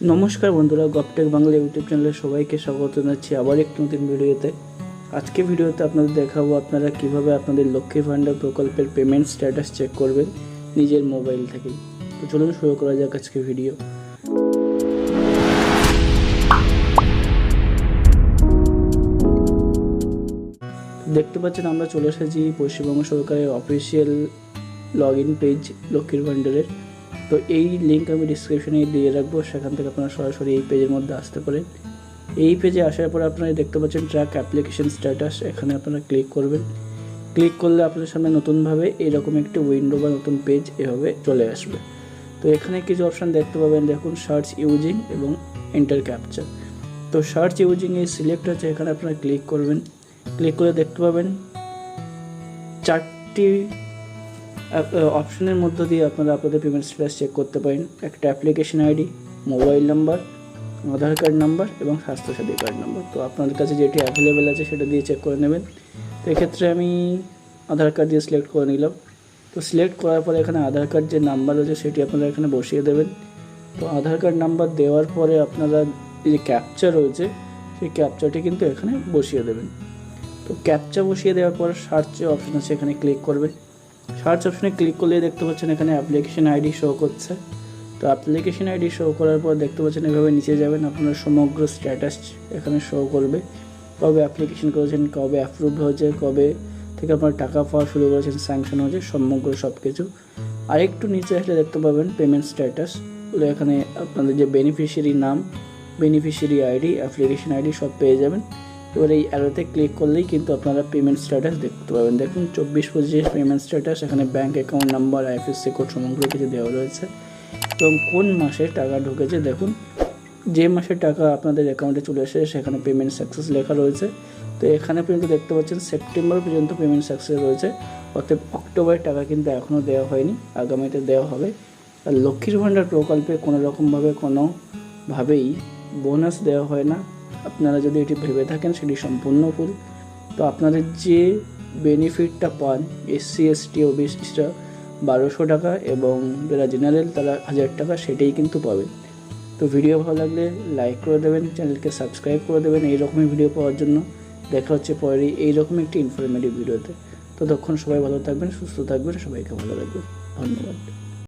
নমস্কার বন্ধুরা গপটেক বাংলা ইউটিউব চ্যানেলে সবাইকে স্বাগত জানাচ্ছি আবার একটি নতুন ভিডিওতে। আজকে ভিডিওতে আপনাদের দেখাবো আপনারা কীভাবে আপনাদের লক্ষ্মী ভাণ্ডার প্রকল্পের পেমেন্ট স্ট্যাটাস চেক করবেন নিজের মোবাইল থেকেই তো চলুন শুরু করা যাক আজকে ভিডিও। দেখতে পাচ্ছেন, আমরা চলে এসেছি পশ্চিমবঙ্গ সরকারের অফিসিয়াল লগ ইন পেজ লক্ষ্মীর ভাণ্ডারের। তো এই লিঙ্ক আমি ডিসক্রিপশনে দিয়ে রাখব, সেখান থেকে আপনারা সরাসরি এই পেজের মধ্যে আসতে পারেন। এই পেজে আসার পর আপনারা দেখতে পাচ্ছেন ট্র্যাক অ্যাপ্লিকেশন স্ট্যাটাস এখানে আপনারা ক্লিক করবেন। ক্লিক করলে আপনাদের সামনে নতুনভাবে এরকম একটি উইন্ডো বা নতুন পেজ এভাবে চলে আসবে। তো এখানে কিছু অপশান দেখতে পাবেন, দেখুন সার্চ ইউজিং এবং এন্টার ক্যাপচার তো সার্চ ইউজিং এই সিলেক্ট আছে এখানে আপনারা ক্লিক করবেন। ক্লিক করে দেখতে পাবেন, চারটি অপশনের মধ্য দিয়ে আপনারা আপনাদের পেমেন্ট স্ট্যাটাস চেক করতে পারেন। একটা application ID mobile number Aadhaar card number এবং স্বাস্থ্যসাথী কার্ড নাম্বার তো আপনাদের কাছে যেটি অ্যাভেলেবেল আছে সেটা দিয়ে চেক করে নেবেন। তো এক্ষেত্রে আমি আধার কার্ড দিয়ে সিলেক্ট করে নিলাম। তো সিলেক্ট করার পরে এখানে আধার কার্ড যে নাম্বার রয়েছে সেটি আপনারা এখানে বসিয়ে দেবেন। তো আধার কার্ড নাম্বার দেওয়ার পরে আপনারা যে ক্যাপচা রয়েছে, সেই ক্যাপচাটি কিন্তু এখানে বসিয়ে দেবেন। তো ক্যাপচা বসিয়ে দেওয়ার পর সার্চ অপশন আছে এখানে ক্লিক করবেন। সার্চ অপশনে ক্লিক করলে দেখতে পাচ্ছেন এখানে অ্যাপ্লিকেশন আইডি শো করছে। তো অ্যাপ্লিকেশন আইডি শো করার পর দেখতে পাচ্ছেন এভাবে নিচে যাবেন, আপনার সমগ্র স্ট্যাটাস এখানে শো করবে। কবে অ্যাপ্লিকেশন করেছেন, কবে অ্যাপ্রুভ হয়েছে, কবে থেকে আপনার টাকা পাওয়া শুরু করেছেন, স্যাংশন হয়েছে, সমগ্র সব কিছু আরেকটু নিচে আসলে দেখতে পাবেন পেমেন্ট স্ট্যাটাস। এখানে আপনাদের যে বেনিফিশিয়ারি নাম বেনিফিশিয়ারি আইডি, অ্যাপ্লিকেশন আইডি সব পেয়ে যাবেন। এবার এই অ্যারোতে ক্লিক করলেই কিন্তু আপনারা পেমেন্ট স্ট্যাটাস দেখতে পাবেন। দেখুন, চব্বিশ পঁচিশ পেমেন্ট স্ট্যাটাস এখানে bank account number IFSC code সমগ্র কিছু দেওয়া রয়েছে। এবং কোন মাসে টাকা ঢুকেছে দেখুন, যে মাসে টাকা আপনাদের অ্যাকাউন্টে চলে আসে, সেখানে পেমেন্ট সাকসেস লেখা রয়েছে। তো এখানে পর্যন্ত দেখতে পাচ্ছেন সেপ্টেম্বর পর্যন্ত পেমেন্ট সাকসেস রয়েছে। অর্থাৎ অক্টোবরের টাকা কিন্তু এখনও দেওয়া হয়নি, আগামীতে দেওয়া হবে। আর লক্ষ্মীর ভাণ্ডার প্রকল্পে কোনো রকমভাবে কোনোভাবেই বোনাস দেওয়া হয় না। আপনারা যদি এটি ভেবে থাকেন, সেটি সম্পূর্ণ ভুল। তো আপনাদের যে বেনিফিটটা পান এসসি এসটি ওবিসিরা বারোশো টাকা এবং যারা জেনারেল তারা হাজার টাকা, সেটাই কিন্তু পাবেন। তো ভিডিও ভালো লাগলে লাইক করে দেবেন চ্যানেলকে সাবস্ক্রাইব করে দেবেন এইরকমই ভিডিও পাওয়ার জন্য। দেখা হচ্ছে পরে এইরকম একটি ইনফরমেটিভ ভিডিওতে ততক্ষণ সবাই ভালো থাকবেন, সুস্থ থাকবেন, সবাইকে ভালো রাখবেন। ধন্যবাদ।